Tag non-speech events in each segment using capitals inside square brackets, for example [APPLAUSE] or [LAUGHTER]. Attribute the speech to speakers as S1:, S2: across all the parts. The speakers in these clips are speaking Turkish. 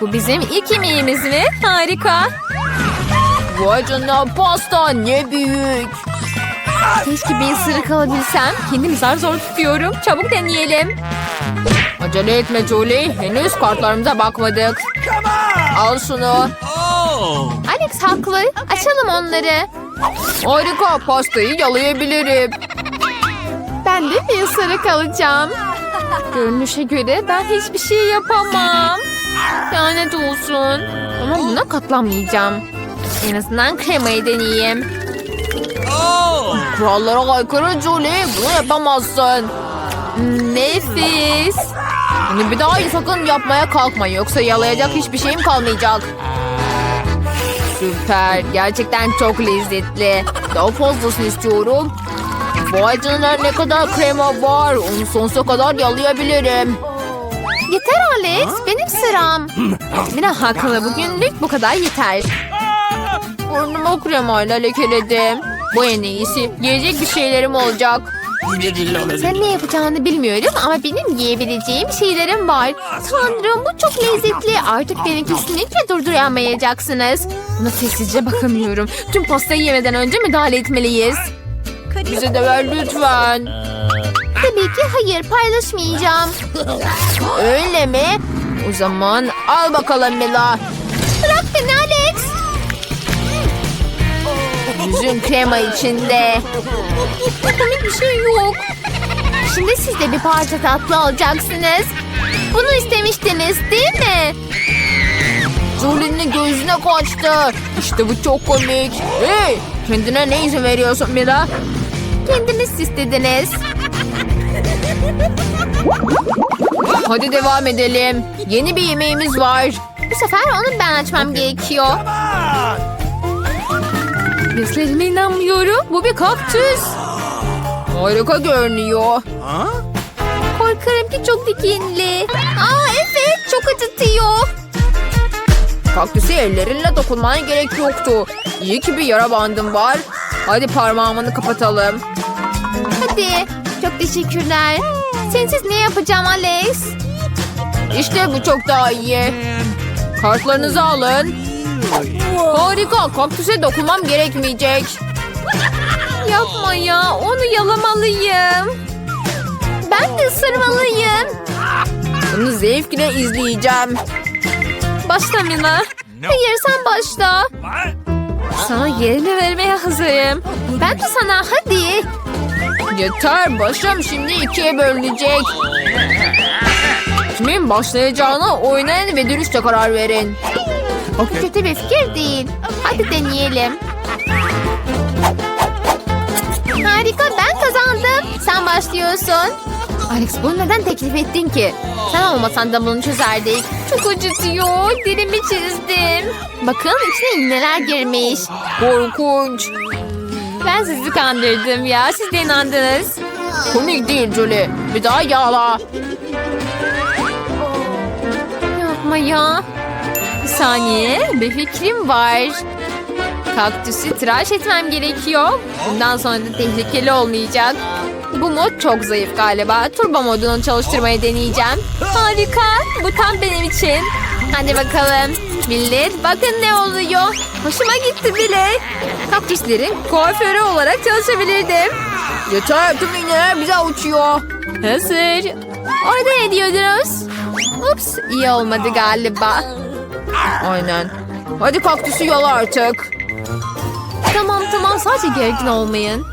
S1: Bu bizim ilk yemeğimiz mi? Harika. Vay canına pasta ne büyük. Keşke bir ısırık alabilsem. Kendimi zar zor tutuyorum. Çabuk deneyelim. Acele etme Julie. Henüz kartlarımıza bakmadık. Al şunu. Alex haklı. Açalım onları. Harika pastayı yalayabilirim. Ben de bir ısırık alacağım. Görünüşe göre ben hiçbir şey yapamam. Lanet olsun. Ama buna katlanmayacağım. En azından kremayı deneyeyim. Kurallara aykırı Julie. Bunu yapamazsın. Nefis. Bunu bir daha sakın yapmaya kalkma. Yoksa yalayacak hiçbir şeyim kalmayacak. Süper. Gerçekten çok lezzetli. Daha fazlasını istiyorum. Vay canına ne kadar krema var. Onu sonsuza kadar yalayabilirim. Yeter Alex. Benim sıram. [LAUGHS] Mina haklı. Bugünlük bu kadar yeter. Burnumu kremayla lekeledim. Bu en iyisi. Yiyecek bir şeylerim olacak. Sen ne yapacağını bilmiyorum ama benim yiyebileceğim şeylerim var. Tanrım bu çok lezzetli. Artık beni kesinlikle durduramayacaksınız. Buna sessizce bakamıyorum. Tüm pastayı yemeden önce müdahale etmeliyiz. Bize de ver lütfen. Tabii ki hayır paylaşmayacağım. Öyle mi? O zaman al bakalım Mila. Bırak beni Alex. Yüzün krema içinde. Komik bir şey yok. Şimdi siz de bir parça tatlı alacaksınız. Bunu istemiştiniz değil mi? Julie'nin gözüne kaçtı. İşte bu çok komik. Hey, kendine ne izin veriyorsun Mila? Kendiniz istediniz. Hadi devam edelim. Yeni bir yemeğimiz var. Bu sefer onu ben açmam gerekiyor. Gözlerime inanmıyorum. Bu bir kaktüs. Harika görünüyor. Korkarım ki çok dikenli. Aa evet çok acıtıyor. Kaktüse ellerinle dokunman gerek yoktu. İyi ki bir yara bandım var. Hadi parmağımını kapatalım. Hadi. Çok teşekkürler. Sensiz ne yapacağım Alex? İşte bu çok daha iyi. Kartlarınızı alın. Harika. Kaktüse dokunmam gerekmeyecek. Yapma ya. Onu yalamalıyım. Ben de ısırmalıyım. Bunu zevkle izleyeceğim. Başla Mila. Hayır sen başla. Sana yerini vermeye hazırım. Ben de sana hadi. Yeter başım şimdi ikiye bölünecek. Kimin başlayacağına oynayın ve dürüstçe karar verin. O kötü bir fikir değil. Hadi deneyelim. Harika ben kazandım. Sen başlıyorsun. Alex bunu neden teklif ettin ki? Sen olmasan da bunu çözerdik. Çok acıtıyor. Dilimi çizdim. Bakın içine iğneler girmiş. Korkunç. Ben sizi kandırdım ya. Siz de inandınız. Komik değil Julie. Bir daha yağla. Yapma ya. Bir saniye. Bir fikrim var. Kaktüsü tıraş etmem gerekiyor. Bundan sonra da tehlikeli olmayacak. Bu mod çok zayıf galiba. Turbo modunu çalıştırmayı deneyeceğim. Harika. Bu tam benim için. Hadi bakalım. Millet bakın ne oluyor. Hoşuma gitti bile. Kaktüslerin kuaförü olarak çalışabilirdim. Yeter tüm iğneler bize uçuyor. Hazır. Orada ne diyordunuz? Ups iyi olmadı galiba. Aynen. Hadi kaktüsü yol artık. Tamam tamam sadece gergin olmayın.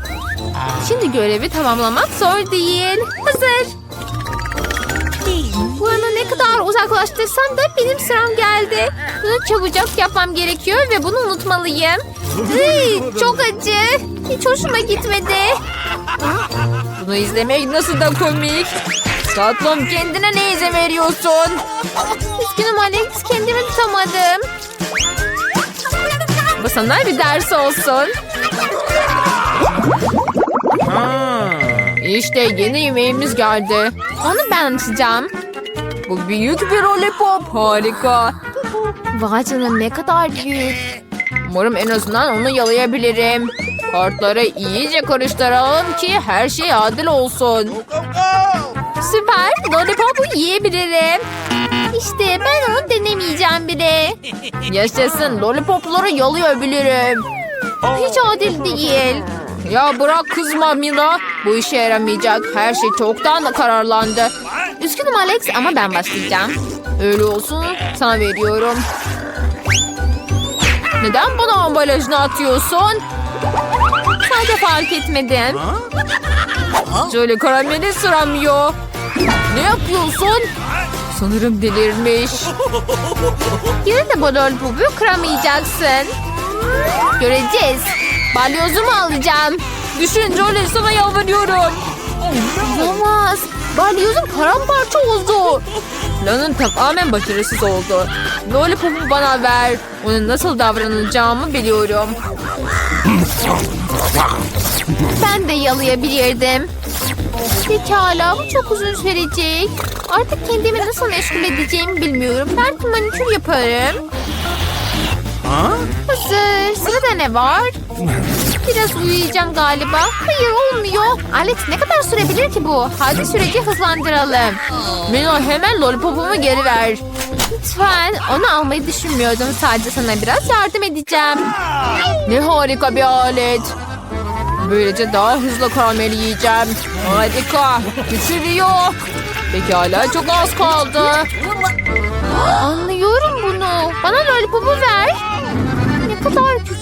S1: Şimdi görevi tamamlamak zor değil. Hazır. Bunu ne kadar uzaklaştırsam da benim sıram geldi. Bunu çabucak yapmam gerekiyor ve bunu unutmalıyım. Iy, çok acı. Hiç hoşuma gitmedi. Bunu izlemek nasıl da komik. Tatlım kendine ne izin veriyorsun? Üzgünüm Alex kendimi tutamadım. Bu sana bir ders olsun. İşte yeni yemeğimiz geldi. Onu ben açacağım. Bu büyük bir lollipop. Harika. Vay canına ne kadar büyük. Umarım en azından onu yalayabilirim. Kartları iyice karıştıralım ki her şey adil olsun. Süper. Lollipop'u yiyebilirim. İşte ben onu denemeyeceğim bile. Yaşasın lollipopları yalayabilirim. Hiç adil değil. Ya bırak kızma Mila. Bu işe yaramayacak. Her şey çoktan da kararlandı. Üzgünüm Alex ama ben başlayacağım. Öyle olsun sana veriyorum. Neden bana ambalajını atıyorsun? Sadece fark etmedim. Şöyle karameli sıramıyor. Ne yapıyorsun? Sanırım delirmiş. Yine de bu lollipopu kıramayacaksın. Göreceğiz. Balyozumu alacağım. Düşün Jolie sana yalvarıyorum. Olamaz. Balyozum paramparça oldu. Planın tamamen başarısız oldu. Lollipop'u bana ver. Onun nasıl davranacağımı biliyorum. Ben de yalayabilirdim. Pekala bu çok uzun sürecek. Artık kendimi nasıl meşgul edeceğimi bilmiyorum. Belki manikür yaparım. Hazır. Sırada ne var? Biraz uyuyacağım galiba. Hayır olmuyor. Alex ne kadar sürebilir ki bu? Hadi süreci hızlandıralım. Milo hemen lollipopumu geri ver. Lütfen. Onu almayı düşünmüyordum. Sadece sana biraz yardım edeceğim. Ne harika bir alet. Böylece daha hızlı karamel yiyeceğim. Harika. Bitiriyor. Pekala çok az kaldı. Anlıyorum bunu. Bana lollipopu ver.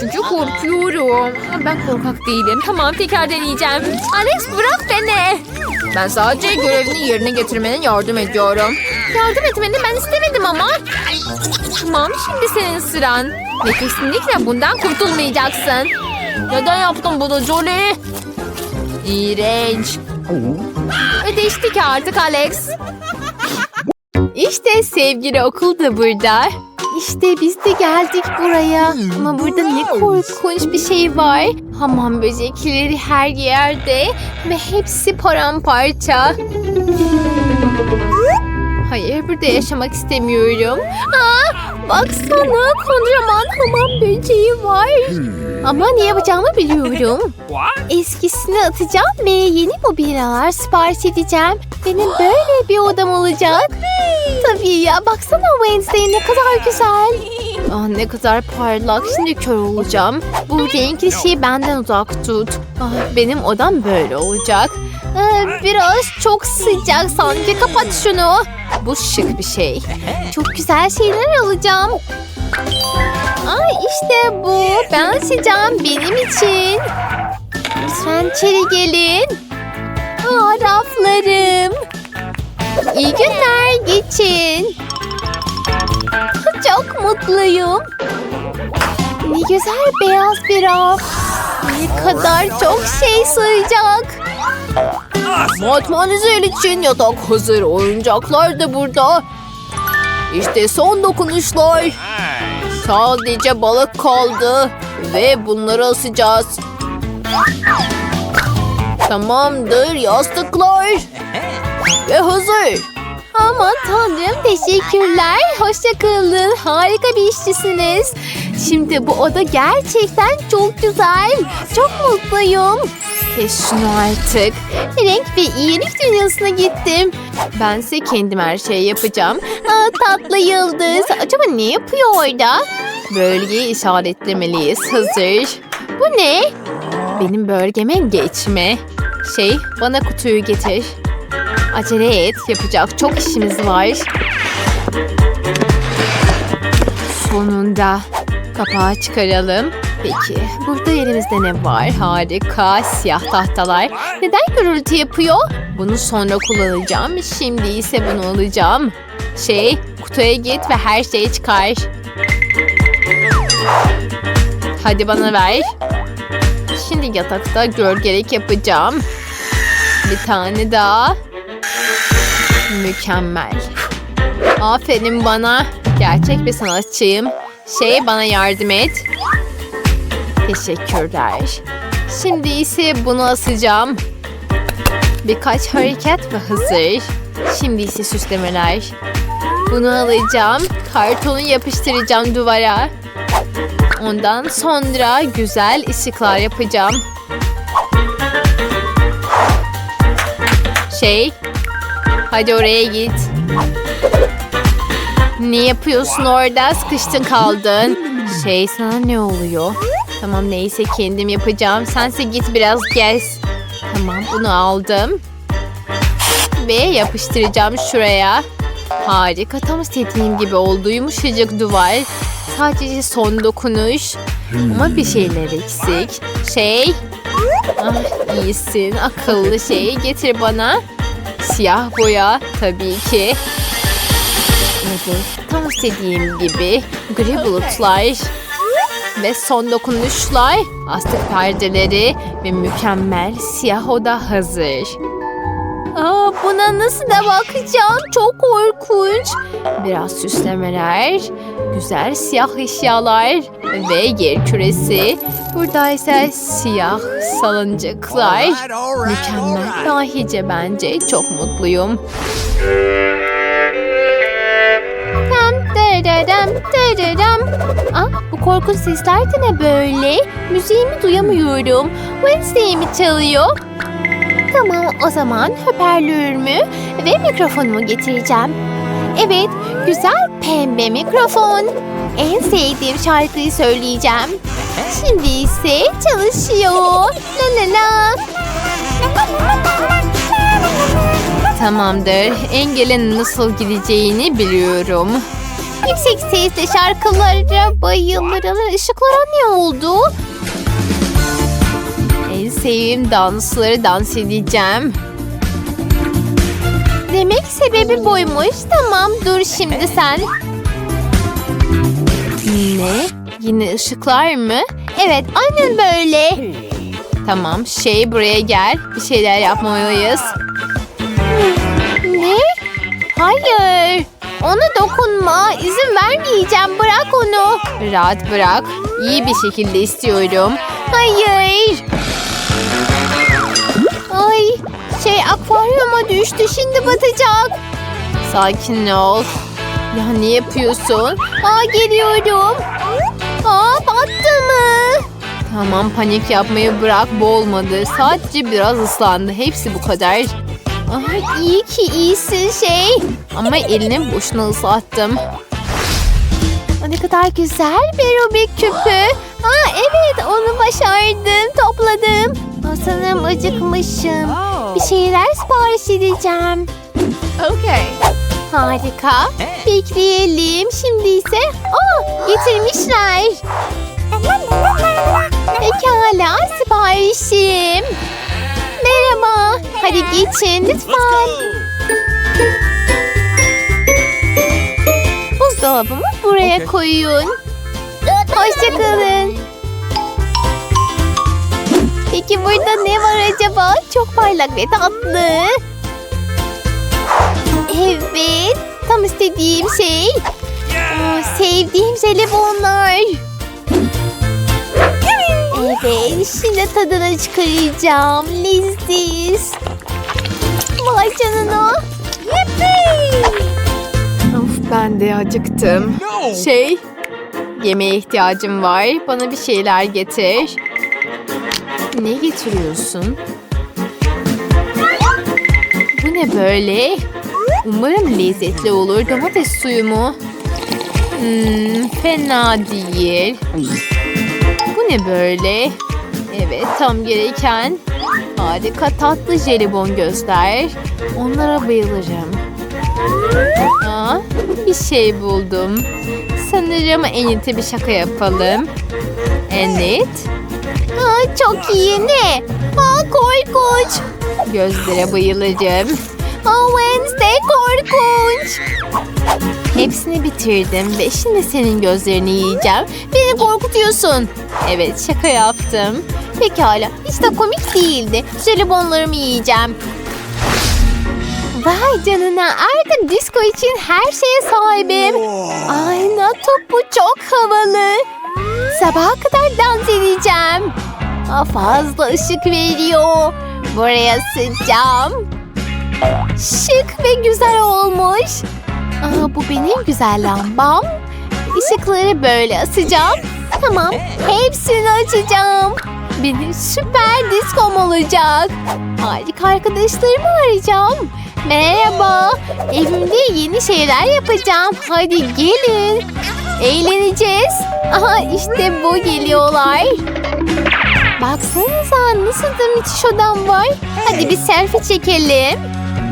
S1: Çünkü korkuyorum. Ben korkak değilim. Tamam tekrar deneyeceğim. Alex bırak beni. Ben sadece görevini yerine getirmene yardım ediyorum. Yardım etmeni ben istemedim ama. Tamam şimdi senin sıran. Ve kesinlikle bundan kurtulmayacaksın. Neden yaptın bunu Jolie? İğrenç. Ödeştik artık Alex. İşte sevgili okul da burada. İşte biz de geldik buraya. Ama burada ne korkunç bir şey var. Hamam böcekleri her yerde ve hepsi paramparça. Burada yaşamak istemiyorum. Aa, baksana kocaman hamam böceği var. Ama ne yapacağımı biliyorum. Eskisini atacağım ve yeni mobilyalar sipariş edeceğim. Benim böyle bir odam olacak. Tabii ya baksana Wednesday ne kadar güzel. Ah ne kadar parlak. Şimdi kör olacağım. Bu renkli şeyi benden uzak tut. Ah, benim odam böyle olacak. Ah, biraz çok sıcak sanki. Kapat şunu. Bu şık bir şey. Çok güzel şeyler alacağım. Ay işte bu. Ben açacağım benim için. Lütfen içeri gelin. Aa, raflarım. İyi günler geçin. Çok mutluyum. Ne güzel beyaz bir raf. Ne kadar çok şey sığacak. Matmazel için yatak hazır. Oyuncaklar da burada. İşte son dokunuşlar. Sadece balık kaldı. Ve bunları asacağız. Tamamdır yastıklar. Ve hazır. Aman tanrım teşekkürler. Hoşça kalın. Harika bir işçisiniz. Şimdi bu oda gerçekten çok güzel. Çok mutluyum. Kes şunu artık. Renk ve iyilik dünyasına gittim. Bense kendim her şeyi yapacağım. Aa, tatlı yıldız. Acaba ne yapıyor orada? Bölgeyi işaretlemeliyiz. Hazır. Bu ne? Benim bölgeme geçme. Şey, bana kutuyu getir. Acele et, yapacak çok işimiz var. Sonunda kapağı çıkaralım. Peki, burada elimizde ne var? Harika, siyah tahtalar. Neden gürültü yapıyor? Bunu sonra kullanacağım. Şimdi ise bunu alacağım. Şey, kutuya git ve her şeyi çıkar. Hadi bana ver. Şimdi yatakta gölgelik yapacağım. Bir tane daha. Mükemmel. Aferin bana. Gerçek bir sanatçıyım. Şey bana yardım et. Teşekkürler. Şimdi ise bunu asacağım. Birkaç hareket ve hazır. Şimdi ise süslemeler. Bunu alacağım. Kartonu yapıştıracağım duvara. Ondan sonra güzel ışıklar yapacağım. Şey, hadi oraya git. Ne yapıyorsun orada? Sıkıştın kaldın. Şey sana ne oluyor? Tamam neyse kendim yapacağım. Sense git biraz gez. Tamam bunu aldım. Ve yapıştıracağım şuraya. Harika tam istediğim gibi oldu. Yumuşacık duvar. Sadece son dokunuş. Ama bir şeyler eksik. Şey. Ah, iyisin. Akıllı şey. Getir bana. Siyah boya. Tabii ki. Evet. Tam istediğim gibi. Gri bulutlar. Ve son dokunuşlar. Astık perdeleri. Ve mükemmel siyah oda hazır. Aa, buna nasıl da bakacağım? Çok korkunç. Biraz süslemeler, güzel siyah eşyalar ve yer küresi. Burada ise siyah salıncaklar. Mükemmel, dahice bence. Çok mutluyum. Tararam tararam. Ah, bu korkunç sesler de ne böyle? Müziğimi duyamıyorum. Wednesday mi çalıyor? Tamam o zaman hoparlörümü ve mikrofonumu getireceğim. Evet güzel pembe mikrofon. En sevdiğim şarkıyı söyleyeceğim. Şimdi ise çalışıyor. La la la. Tamamdır. Engelin nasıl gideceğini biliyorum. Yüksek sesle şarkılara bayılırım. Işıklara ne oldu? En sevdiğim dansları dans edeceğim. Demek sebebi buymuş. Tamam dur şimdi sen. Ne? Yine ışıklar mı? Evet aynen böyle. Tamam şey buraya gel. Bir şeyler yapmalıyız. Ne? Hayır. Ona dokunma. İzin vermeyeceğim. Bırak onu. Rahat bırak. İyi bir şekilde istiyorum. Hayır. Ay şey akvaryuma düştü şimdi batacak. Sakin ol. Ya ne yapıyorsun? Aa geliyorum. Aa battı mı? Tamam panik yapmayı bırak bu olmadı. Sadece biraz ıslandı. Hepsi bu kadar. Ay iyi ki iyisin şey. Ama elini boşuna ıslattım. Ne kadar güzel bir Rubik küpü. Aa evet onu başardım. Topladım. Sanırım acıkmışım. Bir şeyler sipariş edeceğim.
S2: Okay.
S1: Harika. Bekleyelim. Şimdi ise... Aa, getirmişler. [LAUGHS] Pekala siparişim. Merhaba. Hadi geçin lütfen. Buzdolabımı buraya
S2: Okey.
S1: koyun. Hoşçakalın. Peki burada ne var acaba? Çok parlak ve tatlı. Evet. Tam istediğim şey. Aa, sevdiğim jelibonlar. Evet. Şimdi tadını çıkaracağım. Leziz. Vay canına. Yippee! Ben de acıktım.
S2: No!
S1: Şey, yemeğe ihtiyacım var. Bana bir şeyler getir. Ne getiriyorsun? Bu ne böyle? Umarım lezzetli olur. Domates suyu mu? Hmm, fena değil. Ne böyle? Evet, tam gereken. Harika tatlı jelibon göster. Onlara bayılırım. Aa, bir şey buldum. Sanırım en iyisi bir şaka yapalım. Evet. Aa, çok iyi ne? Aa, korkunç. Gözlere bayılacağım. Aa, Wednesday korkunç. Hepsini bitirdim ve şimdi senin gözlerini yiyeceğim. Beni korkutuyorsun. Evet şaka yaptım. Pekala hiç de komik değildi. Jelibonlarımı yiyeceğim. Vay canına artık disco için her şeye sahibim. Ayna topu çok havalı. Sabaha kadar dans edeceğim. Aa, fazla ışık veriyor. Buraya sıcağım. Şık ve güzel olmuş. Aa, bu benim güzel lambam. Işıkları böyle asacağım. Tamam, hepsini açacağım. Benim süper diskom olacak. Harika arkadaşlarımı arayacağım. Merhaba, evimde yeni şeyler yapacağım. Hadi gelin. Eğleneceğiz. Aha işte bu geliyorlar. Baksanıza nasıl da müthiş odam var. Hadi bir selfie çekelim.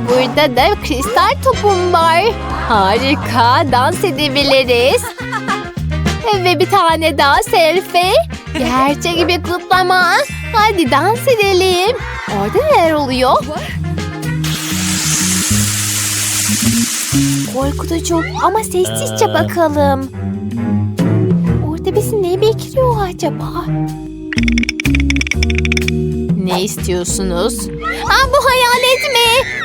S1: Burada da kristal topum var. Harika, dans edebiliriz. [LAUGHS] Ve bir tane daha selfie. Gerçek bir kutlama. Hadi dans edelim. Orada neler oluyor? Korkutucu ama sessizce bakalım. Orada bizi ne bekliyor acaba? Ne istiyorsunuz? Aa, bu hayalet mi?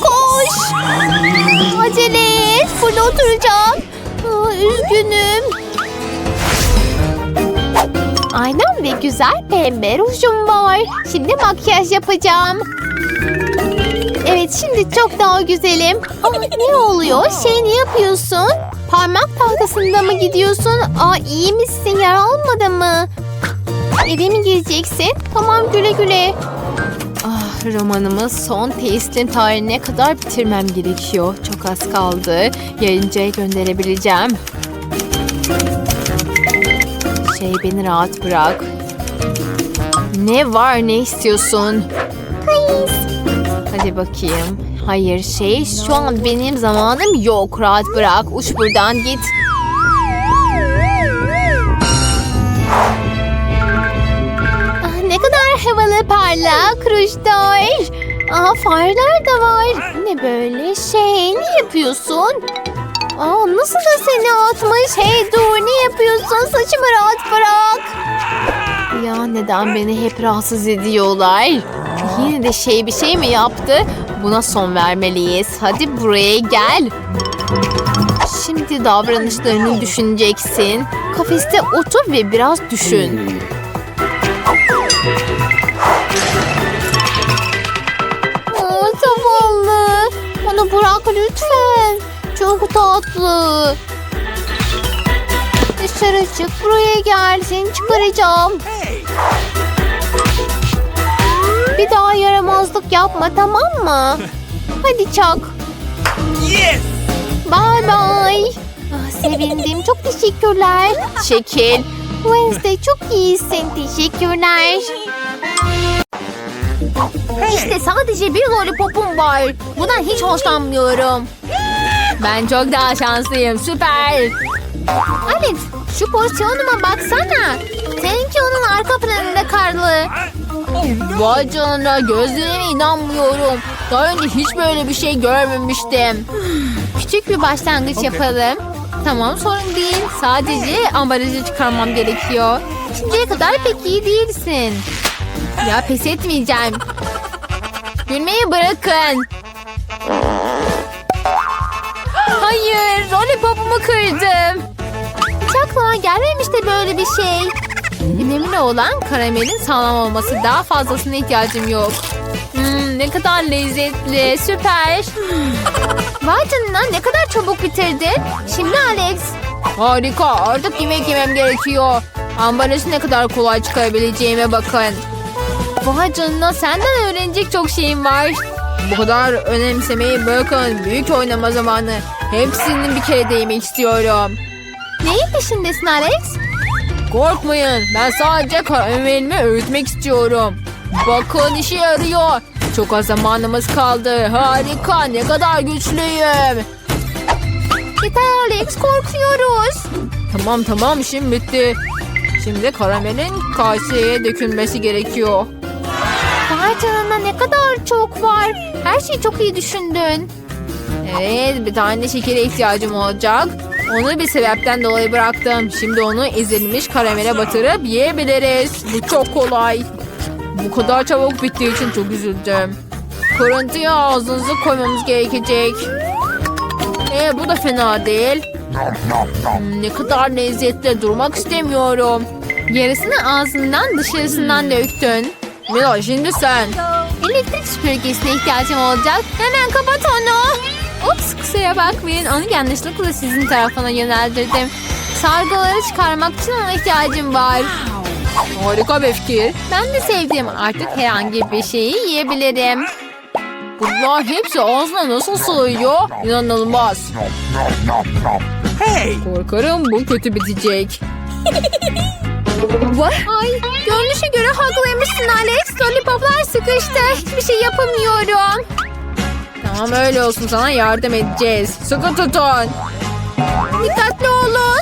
S1: Koş! Acele et, burada oturacağım. Aa, üzgünüm. Aynam ve güzel pembe rujum var. Şimdi makyaj yapacağım. Evet şimdi çok daha güzelim. Aa, ne oluyor? Şey ne yapıyorsun? Parmak tahtasında mı gidiyorsun? Aa iyi misin? Yara almadı mı? Eve mi gireceksin? Tamam güle güle. Romanımı son teslim tarihine kadar bitirmem gerekiyor. Çok az kaldı. Yayıncıya gönderebileceğim. Şey beni rahat bırak. Ne var ne istiyorsun? Hadi bakayım. Hayır şey şu an benim zamanım yok. Rahat bırak. Uç buradan git. Havalı parlak rujlar. Aa, farlar da var. Ne böyle şey ne yapıyorsun? Aa, nasıl da seni atmış? Hey dur ne yapıyorsun? Saçımı rahat bırak. Ya neden beni hep rahatsız ediyorlar? Yine de şey bir şey mi yaptı? Buna son vermeliyiz. Hadi buraya gel. Şimdi davranışlarını düşüneceksin. Kafeste otur ve biraz düşün. Bırak lütfen. Çok tatlı. Dışarı çık buraya gel. Seni çıkaracağım. Bir daha yaramazlık yapma tamam mı? Hadi çak.
S2: Yes!
S1: Bye bye. Ah, sevindim. Çok teşekkürler. [LAUGHS] Şekil. Wednesday çok iyisin. Teşekkürler. İşte sadece bir lollipopum var. Bundan hiç hoşlanmıyorum. Ben çok daha şanslıyım. Süper. Alex şu pozisyonuma baksana. Seninki onun arka planında karlı. Vay canına gözlerime inanmıyorum. Daha önce hiç böyle bir şey görmemiştim. Küçük bir başlangıç yapalım. Tamam sorun değil. Sadece ambalajı çıkarmam gerekiyor. Şimdiye kadar pek iyi değilsin. Ya pes etmeyeceğim. Gülmeyi bırakın. Hayır, lollipopumu kırdım. Çakla gelmemiş de böyle bir şey. Önemli olan karamelin sağlam olması. Daha fazlasına ihtiyacım yok. Hmm, ne kadar lezzetli, süper. Vay canına ne kadar çabuk bitirdin. Şimdi Alex. Harika artık yemek yemem gerekiyor. Ambalajı ne kadar kolay çıkarabileceğime bakın. Vay canına senden öğrenecek çok şeyim var. Bu kadar önemsemeyi bırakın. Büyük oynama zamanı. Hepsini bir kere de yemek istiyorum. Neyin peşindesin Alex? Korkmayın. Ben sadece karamelimi öğütmek istiyorum. Bakın işe yarıyor. Çok az zamanımız kaldı. Harika. Ne kadar güçlüyüm. Yeter Alex. Korkuyoruz. Tamam tamam işim bitti. Şimdi karamelin kaseye dökülmesi gerekiyor. Vay ne kadar çok var. Her şeyi çok iyi düşündün. Evet bir tane şekere ihtiyacım olacak. Onu bir sebepten dolayı bıraktım. Şimdi onu ezilmiş karamele batırıp yiyebiliriz. Bu çok kolay. Bu kadar çabuk bittiği için çok üzüldüm. Kırıntıya ağzınızı koymamız gerekecek. Ee, bu da fena değil. Ne kadar lezzetli durmak istemiyorum. Yarısını ağzından dışarısından döktün. Mila şimdi sen. Elektrik süpürgesine ihtiyacım olacak. Hemen kapat onu. Ups kusura bakmayın. Onu yanlışlıkla sizin tarafına yöneldirdim. Sargıları çıkarmak için ona ihtiyacım var. Harika bir fikir. Ben de sevdim. Artık herhangi bir şeyi yiyebilirim. Bunlar hepsi ağzına nasıl sığıyor? İnanılmaz.
S2: Hey!
S1: Korkarım bu kötü bitecek. [LAUGHS] Ay, görünüşe göre haklıymışsın Alex. Lollipoplar sıkıştı. Hiçbir şey yapamıyorum. Tamam öyle olsun sana yardım edeceğiz. Sıkı tutun. Dikkatli olun.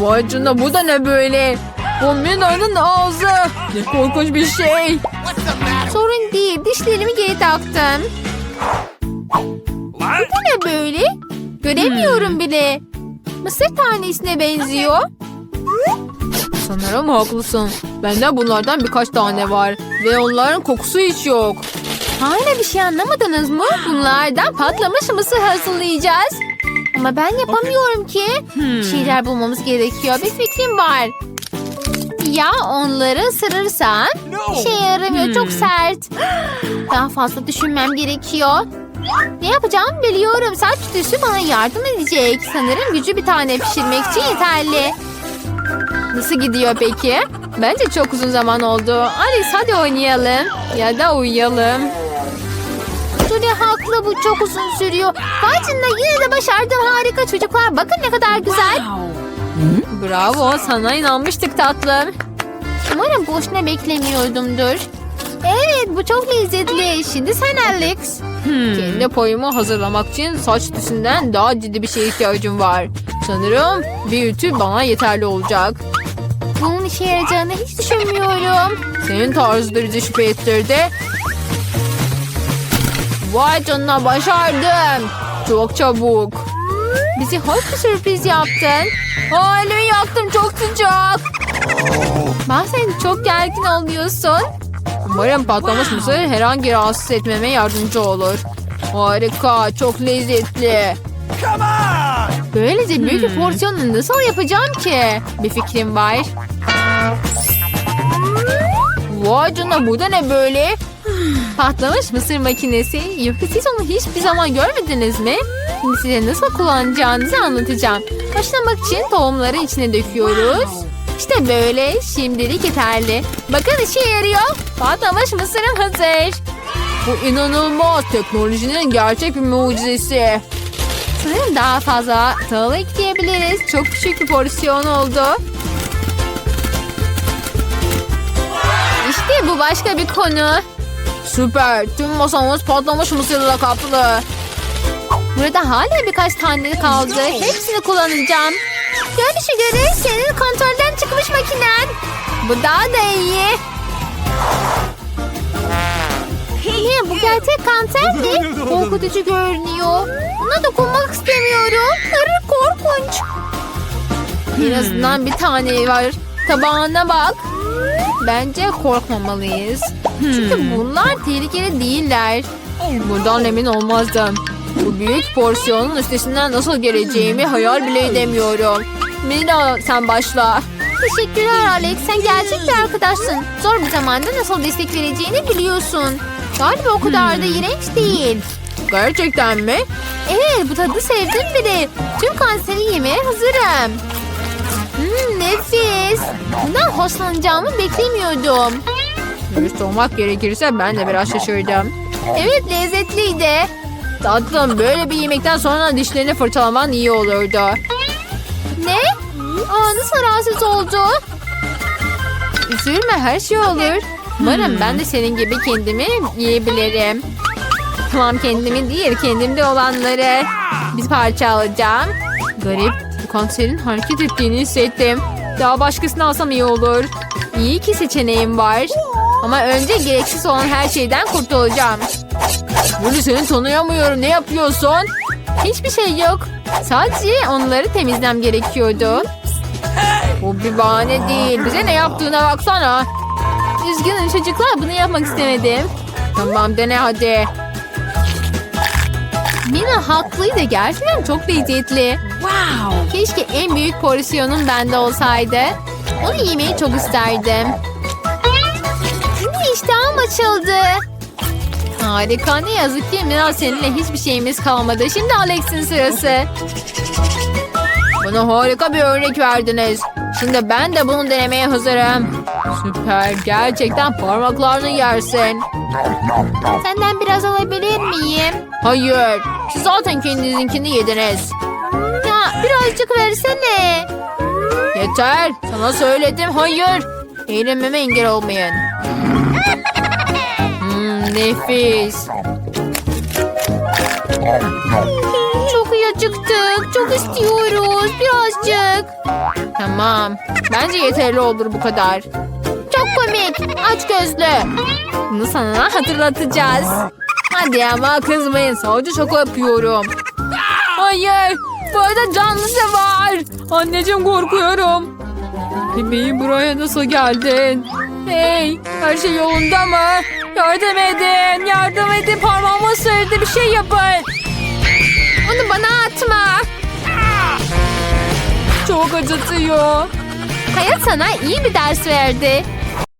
S1: Vay canına bu da ne böyle? Bu Mina'nın ağzı. Ne korkunç bir şey. Sorun değil dişlerimi geri taktım.
S2: What?
S1: Bu ne böyle? Göremiyorum bile. Mısır tanesine benziyor. Sanırım haklısın. Bende bunlardan birkaç tane var. Ve onların kokusu hiç yok. Hala bir şey anlamadınız mı? Bunlardan patlamış mısır hazırlayacağız. Ama ben yapamıyorum ki. Bir şeyler bulmamız gerekiyor. Bir fikrim var. Ya onları ısırırsam?
S2: No!
S1: İşe yaramıyor. Çok sert. Daha fazla düşünmem gerekiyor. Ne yapacağım biliyorum. Saç tüsü bana yardım edecek. Sanırım gücü bir tane pişirmek için yeterli. Nasıl gidiyor peki? Bence çok uzun zaman oldu. Alice hadi oynayalım. Ya da uyuyalım. Julie haklı bu çok uzun sürüyor. Canına yine de başardım harika çocuklar. Bakın ne kadar güzel. Bravo sana inanmıştık tatlım. Umarım boşuna beklemiyordumdur. Evet bu çok lezzetli. Şimdi sen Alex. Kendi payımı hazırlamak için saç tüsünden daha ciddi bir şeye ihtiyacım var. Sanırım bir ütü bana yeterli olacak. Bunun işe yarayacağını hiç düşünmüyorum. Senin tarzıdır bizi şüphe ettirdi. Vay canına başardım. Çok çabuk. Bizi hoş bir sürpriz yaptın. Aa, elimi yaktım çok sıcak. Bazen çok gergin oluyorsun. Umarım patlamış mısır herhangi rahatsız etmeme yardımcı olur. Harika, çok lezzetli.
S2: Come on!
S1: Böylece büyük bir porsiyonu nasıl yapacağım ki? Bir fikrim var. Vay canına bu da ne böyle? Patlamış mısır makinesi. Yoksa siz onu hiçbir zaman görmediniz mi? Şimdi size nasıl kullanacağınızı anlatacağım. Başlamak için tohumları içine döküyoruz. İşte böyle. Şimdilik yeterli. Bakın işe yarıyor. Patlamış mısırım hazır. Bu inanılmaz. Teknolojinin gerçek bir mucizesi. Sanırım daha fazla tahıl ekleyebiliriz. Çok küçük bir porsiyon oldu. İşte bu başka bir konu. Süper. Tüm masamız patlamış mısırla kaplı. Burada hala birkaç tane kaldı. Hepsini kullanacağım. Görünüşe göre senin kontrolden çıkmış makinen. Bu daha da iyi. Ne bu gerçek kanser mi? [LAUGHS] Korkutucu görünüyor. Ona dokunmak istemiyorum. Hırı korkunç. En azından bir tane var. Tabağına bak. Bence korkmamalıyız. Çünkü bunlar tehlikeli değiller. Bundan emin olmazdım. Bu büyük porsiyonun üstesinden nasıl geleceğimi hayal bile edemiyorum. Mina sen başla. Teşekkürler Alex. Sen gerçek bir arkadaşsın. Zor bir zamanda nasıl destek vereceğini biliyorsun. Galiba o kadar da iğrenç değil. Gerçekten mi? Evet bu tadı sevdim bile. Tüm kanseri yemeye hazırım. Hmm, nefis. Bundan hoşlanacağımı beklemiyordum. Dürüst olmak gerekirse ben de biraz şaşırdım. Evet lezzetliydi. Tatlım böyle bir yemekten sonra dişlerini fırçalaman iyi olurdu. Ne? Aa, nasıl rahatsız oldu? Üzülme her şey olur. Umarım ben de senin gibi kendimi yiyebilirim. Tamam kendimi değil kendimde olanları bir parça alacağım. Garip bu kanserin hareket ettiğini hissettim. Daha başkasını alsam iyi olur. İyi ki seçeneğim var. Ama önce gereksiz olan her şeyden kurtulacağım. Bunu seni tanıyamıyorum. Ne yapıyorsun? Hiçbir şey yok. Sadece onları temizlem gerekiyordu. Bu bir bahane değil. Bize ne yaptığına baksana. Üzgünüm çocuklar bunu yapmak istemedim. Tamam dene hadi. Mina haklıydı. Gerçekten çok lezzetli.
S2: Wow.
S1: Keşke en büyük porsiyonum bende olsaydı. Onu yemeyi çok isterdim. Şimdi iştahım açıldı. Harika ne yazık ki Mina seninle hiçbir şeyimiz kalmadı. Şimdi Alex'in sırası. Bana harika bir örnek verdiniz. Şimdi ben de bunu denemeye hazırım. Süper. Gerçekten parmaklarını yersin. Senden biraz alabilir miyim? Hayır. Siz zaten kendinizinkini yediniz. Ya birazcık versene. Yeter. Sana söyledim. Hayır. Eğlenmeme engel olmayın. Hmm, nefis. Acıktık. Çok istiyoruz. Birazcık. Tamam. Bence yeterli olur bu kadar. Çok komik. Aç gözlü. Bunu sana hatırlatacağız. Hadi ama kızmayın. Sadece şaka yapıyorum. Hayır. Bu arada canlısı var. Anneciğim korkuyorum. Bebeğim buraya nasıl geldin? Hey her şey yolunda mı? Yardım edin. Yardım edin. Parmağımı ısırdı. Bir şey yapın. Onu bana atma. Çok acıtıyor. Hayat sana iyi bir ders verdi.